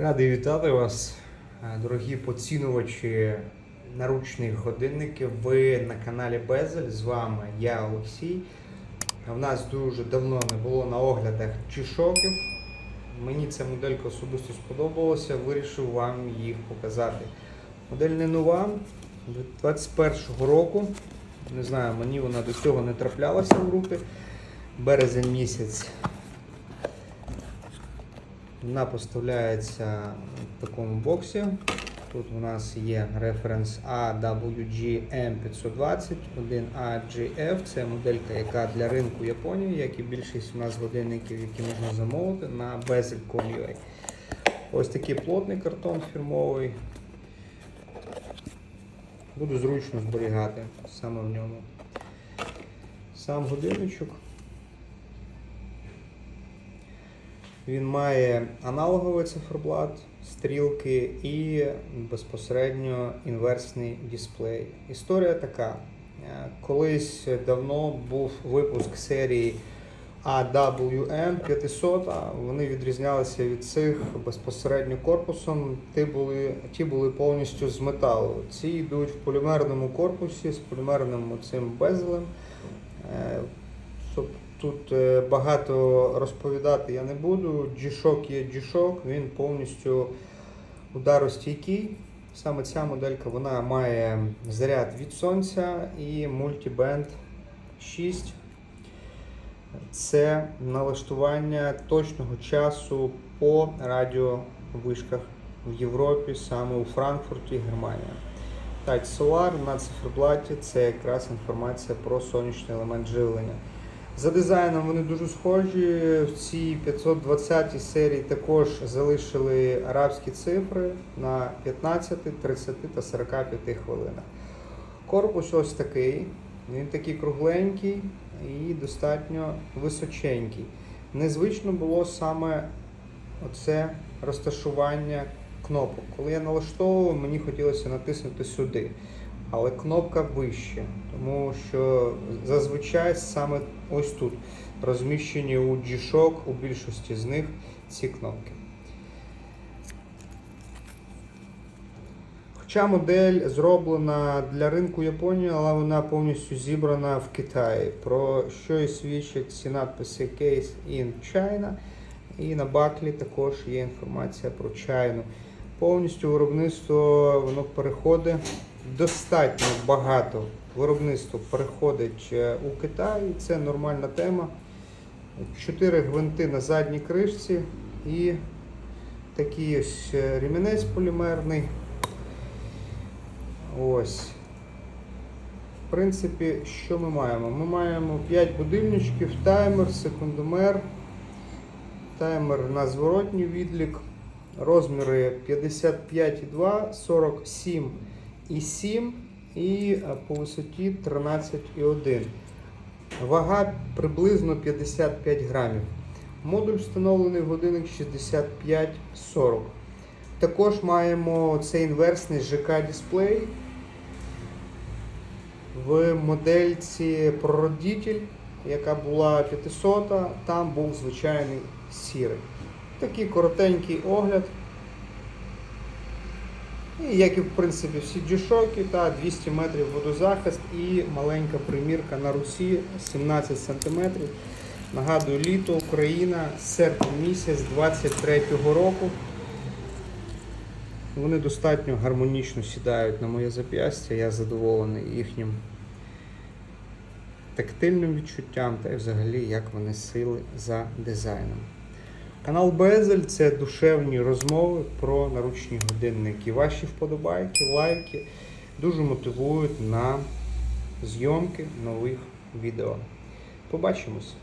Радий вітати вас, е, дорогі поцінувачі наручних годинників. Ви на каналі Безель. З вами я Олексій. В нас дуже давно не було на оглядах G-Shockів. Мені ця моделька особисто сподобалася, вирішив вам їх показати. Модель не нова, 21-го року. Не знаю, мені вона до цього не траплялася в руки. Березень місяць вона поставляється в такому боксі. Тут у нас є референс AWG-M520, 1AGF. Це моделька, яка для ринку Японії, як і більшість у нас годинників, які можна замовити на bezel.com.ua. Ось такий плотний картон фірмовий. Буду зручно зберігати саме в ньому. Сам годинничок. Він має аналоговий циферблат, стрілки і безпосередньо інверсний дисплей. Історія така. Е, Колись давно був випуск серії AWM 500, вони відрізнялися від цих безпосередньо корпусом. Ті були, ті були повністю з металу. Ці йдуть в полімерному корпусі з полімерним цим безелем. Тут е, багато розповідати я не буду. G-Shock є G-Shock, він повністю ударостійкий. Саме ця моделька вона має заряд від сонця і мультибенд 6. Це налаштування точного часу по радіовишках в Європі, саме у Франкфурті, Германія. Touch Solar на циферблаті це якраз інформація про сонячний елемент живлення. За дизайном вони дуже схожі. В цій 520 серії також залишили арабські цифри на 15, 30 та 45 хвилинах. Корпус ось такий. Він такий кругленький і достатньо височенький. Незвично було саме оце розташування кнопок. Коли я налаштовував, мені хотілося натиснути сюди. Але кнопка вище, тому що зазвичай саме ось тут розміщені у G-Shock, у більшості з них ці кнопки. Хоча модель зроблена для ринку Японії, але вона повністю зібрана в Китаї, про що і свідчать ці надписи Case in China. І на баклі також є інформація про чайну. Повністю виробництво воно переходить достатньо багато виробництво переходить е, у Китай. Це нормальна тема. Чотири гвинти на задній кришці і такий ось е, ремінець полімерний. Ось. В принципі, що ми маємо? Ми маємо 5 будильничків, таймер, секундомер, таймер на зворотній відлік, розміри 55,2, 47 і 7 і е, по висоті 13,1. Вага приблизно 55 грамів. Модуль встановлений в годинник 65-40. Також маємо цей інверсний ЖК дисплей. В модельці прородитель, яка була 500, там був звичайний сірий. Такий коротенький огляд. Як і в принципі всі G-Shock, та 200 метрів водозахист і маленька примірка на русі 17 см. Нагадую, літо Україна, серпень місяць 23-го року. Вони достатньо гармонічно сідають на моє зап'ястя, я задоволений їхнім тактильним відчуттям та й взагалі як вони сили за дизайном. Канал Безель це душевні розмови про наручні годинники. Ваші вподобайки, лайки дуже мотивують на зйомки нових відео. Побачимось!